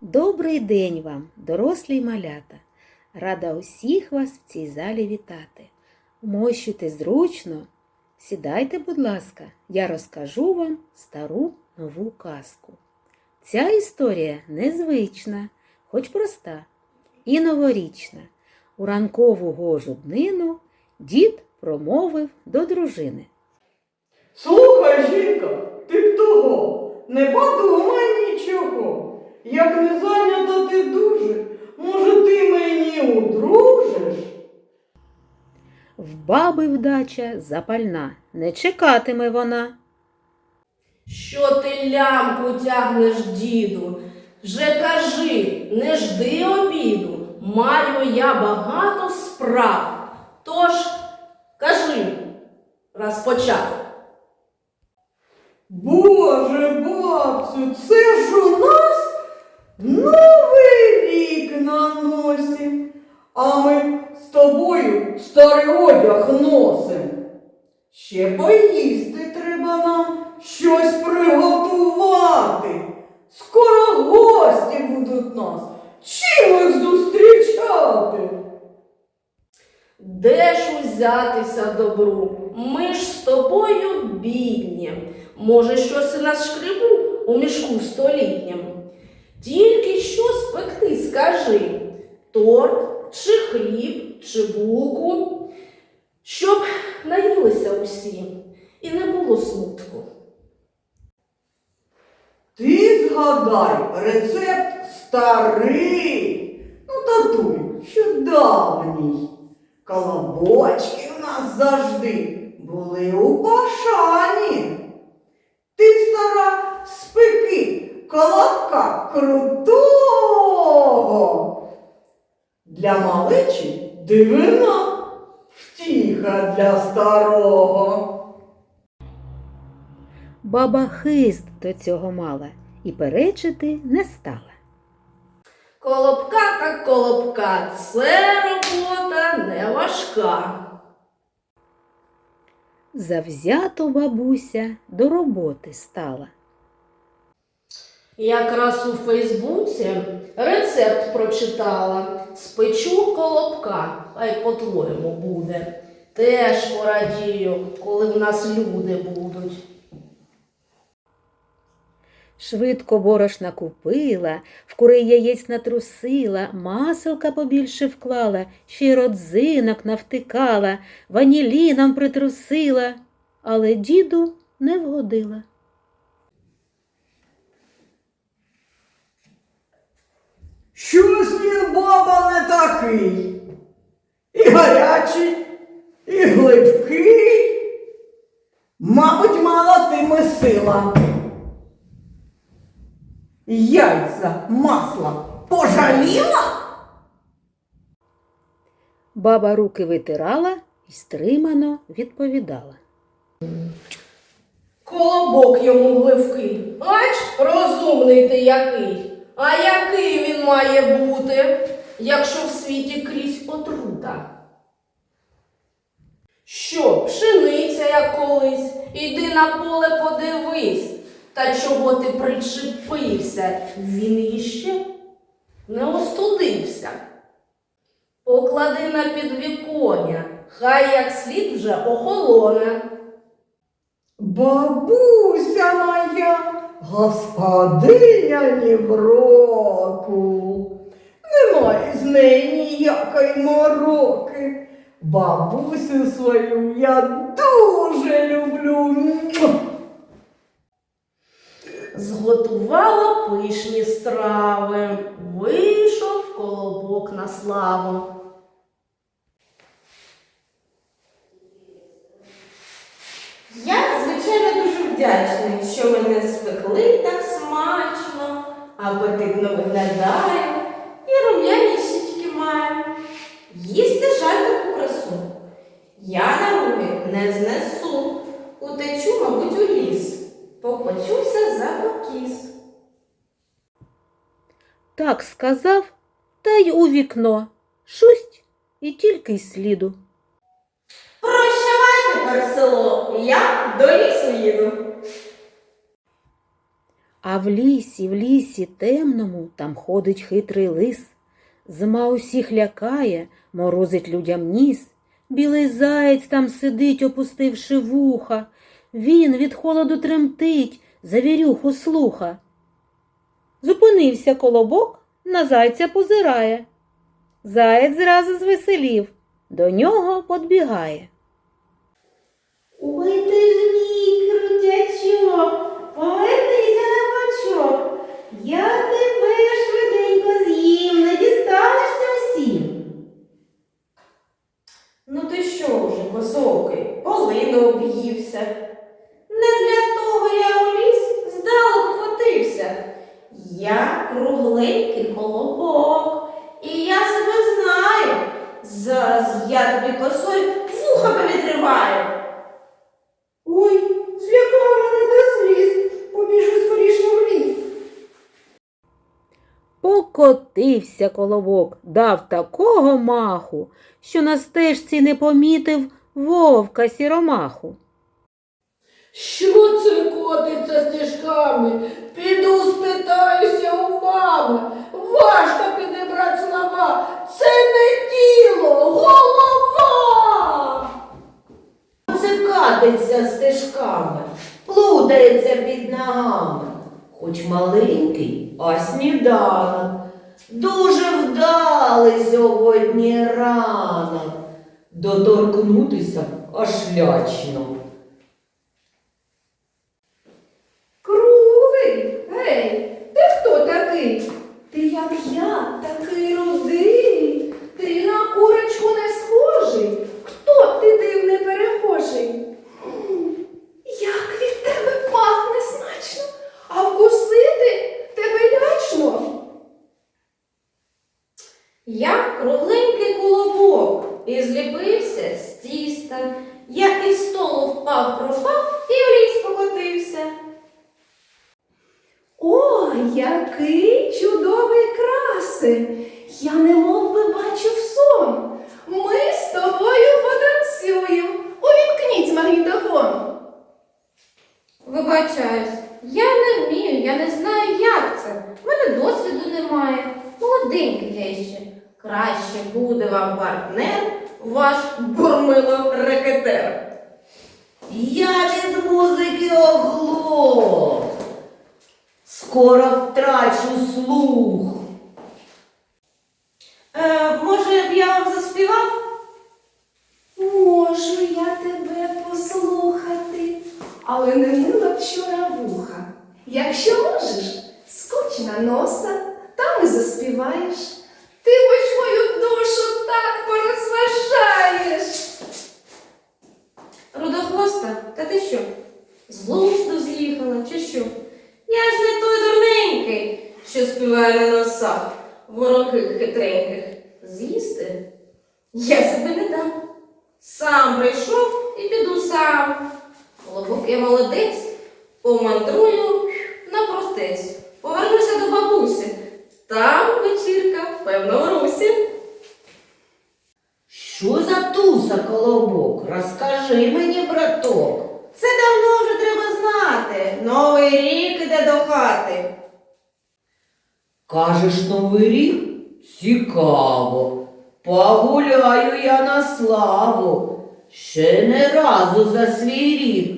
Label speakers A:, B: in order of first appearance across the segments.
A: Добрий день вам, дорослі малята. Рада усіх вас в цій залі вітати. Вмощуйте зручно, сідайте, будь ласка, я розкажу вам стару нову казку. Ця історія незвична, хоч проста і новорічна. У ранкову гожу днину дід промовив до дружини.
B: Слухай, жінка, ти б того, не подумай нічого. Як не зайнята ти дуже, може ти мені удружиш?
A: В баби вдача запальна, не чекатиме вона.
C: Що ти лямку тягнеш, діду? Вже кажи, не жди обіду. Маю я багато справ. Тож кажи, раз почав.
B: Боже, бабцю, це ж у нас новий рік на носі. А ми з тобою старий одяг. Ще поїсти треба нам щось приготувати. Скоро гості будуть нас. Чим їх зустрічати?
C: Де ж узятися добру? Ми ж з тобою бідні. Може, щось на шкребу у мішку столітнім. Тільки що спекти, скажи, торт чи хліб, чи булку, щоб наїлися усі і не було смутку.
B: Ти згадай рецепт старий. Ну, татуй, що давній. Колобочки в нас завжди були у пашані. Ти стара спеки колобка крутого. Для малечі дивина, втіха для старого.
A: Баба хист до цього мала і перечити не стала.
C: Колобка та колобка, це робота не важка.
A: Завзято бабуся до роботи стала.
C: Якраз у Фейсбуці рецепт прочитала. Спечу колобка, хай по-твоєму буде. Теж порадію, коли в нас люди будуть.
A: Швидко борошна купила, в кури яєць натрусила, маселка побільше вклала, ще й родзинок навтикала, ваніліном притрусила, але діду не вгодила.
B: Щось він баба не такий. Яйця, масла пожаліла?
A: Баба руки витирала і стримано відповідала.
C: Колобок йому гливкий. Ач, розумний ти який. А який він має бути, якщо в світі крізь отрута? Що, пшениця, як колись, іди на поле подивись. Та чого ти причепився? Він іще не остудився. Поклади на підвіконня, хай як слід вже охолоне.
B: Бабуся моя, господиня ні в року. Немає з неї ніякої мороки. Бабусю свою я дуже люблю.
C: Зготувала пишні страви, вийшов колобок на славу.
D: Я, звичайно, дуже вдячний, що мене спекли так смачно, апетитно виглядаю і рум'яні щічки маю. Їсти жаль таку красу. Я на руки не знесу, ліс, попочуся за покіс.
A: Так сказав, та й у вікно. Шусть і тільки й сліду.
D: Прощавай тепер село, я до лісу їду.
A: А в лісі, в лісі темному там ходить хитрий лис. Зима усіх лякає, морозить людям ніс. Білий заєць там сидить, опустивши вуха. Він від холоду тремтить, завірюху слуха. Зупинився колобок, на зайця позирає. Заєць зразу звеселів, до нього подбігає.
D: Ой ти ж мій крутячок, повернися на бочок. Я тебе швиденько з'їм, не дістанешся усім. Ну ти що вже, косокий, полину об'ївся. Не для того я у ліс здалеку хватився. Я кругленький колобок, і я себе знаю. Зараз я тобі косою вуха повідриваю.
E: Ой, злякав мене до сліз. Побіжу скоріше в ліс.
A: Покотився колобок, дав такого маху, що на стежці не помітив вовка сіромаху.
F: Що це котиться стежками? Піду спитаюся у мами. Важко підібрати слова. Це не тіло, голова.
G: Це катиться стежками, плутається під ногами. Хоч маленький, а сніданок. Дуже вдалий сьогодні ранок. Доторкнутися аж лячно.
F: Круглий, гей, ти хто такий? Ти як я, такий рудий. Ти на курочку не схожий. Хто ти дивний перехожий? М, Як від тебе пахне смачно, а вкусити тебе лячно.
D: Я кругленький колобок і зліпився з тіста. Я із столу впав, пропав і в ліс покотився.
F: О, який чудовий красень! Я не мов би бачу сон. Ми з тобою потанцюємо. Увімкніть магнітофон.
D: Вибачаюсь, я не вмію, я не знаю, як це. У мене досвіду немає. Молоденький я ще. Краще буде вам партнер, ваш бурмило рекетер.
G: Я від музики оглох. Скоро втрачу слух.
D: Е, може б я вам заспівав?
F: Можу я тебе послухати, але не мила вчора вуха. Якщо можеш, скоч на носа, там і заспіваєш. Ти хоч мою душу так порозважаєш.
D: Рудохвоста, та ти що? З глузду чи що? Я ж не той дурненький, що співає на носах, вороги хитреньких. З'їсти? Я себе не дам. Сам прийшов і піду сам. Колобок я молодець, помандрую на простець. Повернуся до бабусі. Там вечірка, певно, в русі.
G: Що за туса, колобок? Розкажи мені, браток.
D: Це давно знати. Новий рік іде до хати.
G: Кажеш, новий рік? Цікаво. Погуляю я на славу. Ще не разу за свій рік.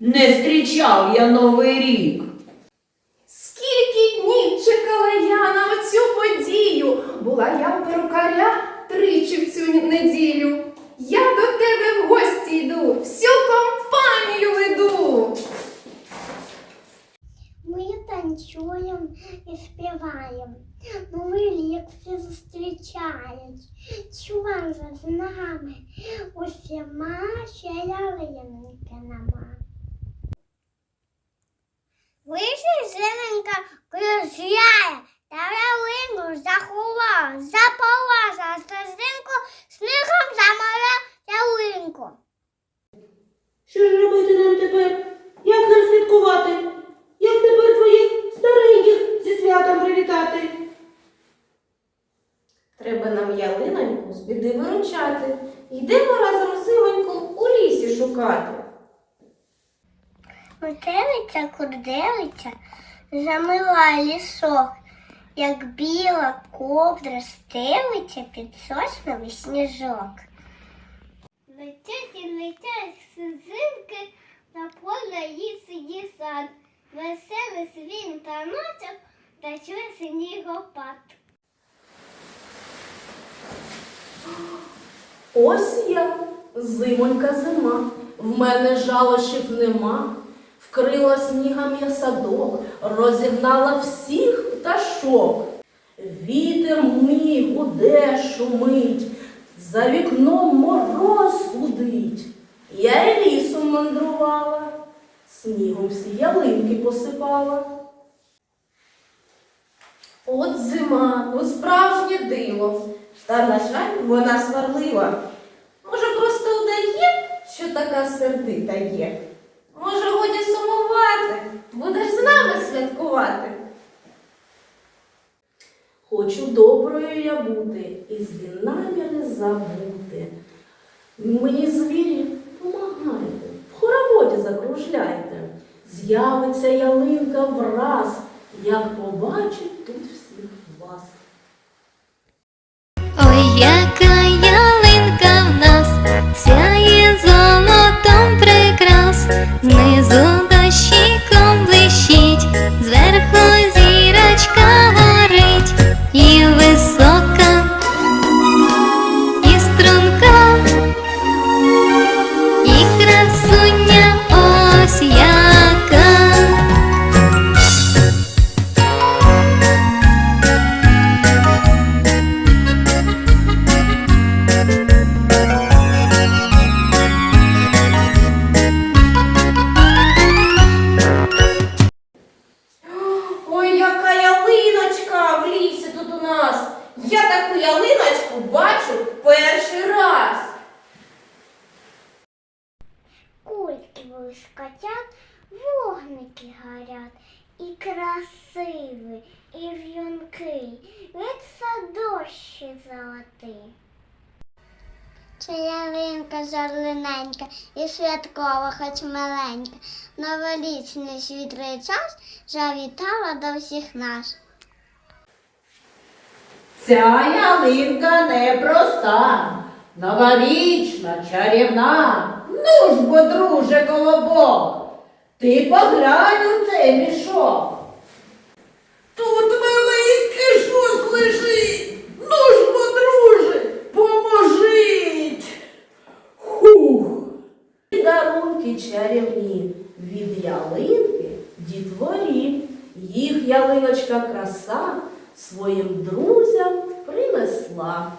G: Не зустрічав я новий рік.
F: Скільки днів чекала я на оцю подію. Була я у перукаря тричі в цю неділю. Я до тебе в гості йду, всю компанію веду.
H: Ми танцюємо і співаємо. Новий рік всі зустрічають. Чувак за нами усіма ще ялинки нема. Вийшли зеленка кружляє, та ялинку заховала, заполаза стежинку, снігом замала ялинку.
G: Що ж робити нам тепер? Як нам святкувати? Як тепер твоїх стареньких зі святом привітати?
D: нам ялиноньку з біди виручати. Йдемо разом зимоньку у шукати.
H: Метелиця, курделиця замила лісок, як біла ковдра стелиться під сосновий сніжок. Летять і летять сизинки на поле ліс і сад. Веселий свін та ночок та чує снігопад.
C: Ось я, зимонька зима, в мене жалощів нема. Вкрила снігом я садок, розігнала всіх пташок. Вітер мій гуде, шумить, за вікном мороз гудить. Я й лісом мандрувала, снігом всі ялинки посипала.
D: От зима, ну справжнє диво. Та, на жаль, вона сварлива. Може, просто що така сердита є. Може, годі сумувати, будеш з нами святкувати.
C: Хочу доброю я бути і злі наміри забути. Мені звірі помагайте, в хороводі закружляйте. З'явиться ялинка враз, як побачить тут всіх вас.
H: Вогники горять, і красивий, і в'юнкий, від садощі золотий. Це ялинка золененька і святкова, хоч маленька. Новорічний світлий час завітала до всіх нас.
G: Ця ялинка непроста, новорічна, чарівна. Ну ж бо, друже ти поглянь у цей мішок.
B: Тут велике щось лежить. Ну ж, бо, друже, поможіть. Хух.
C: І дарунки чарівні від ялинки дітворі. Їх ялиночка краса своїм друзям принесла.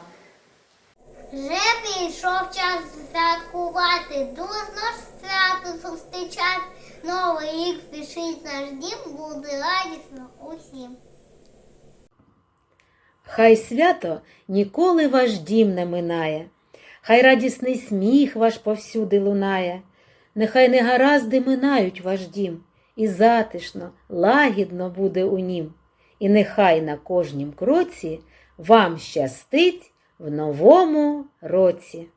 H: Вже прийшов час святкувати, дружно ж свято зустрічати. Новий рік спішить наш дім, буде радісно усім.
A: Хай свято ніколи ваш дім не минає, хай радісний сміх ваш повсюди лунає, нехай негаразди минають ваш дім, і затишно, лагідно буде у нім, і нехай на кожнім кроці вам щастить в новому році.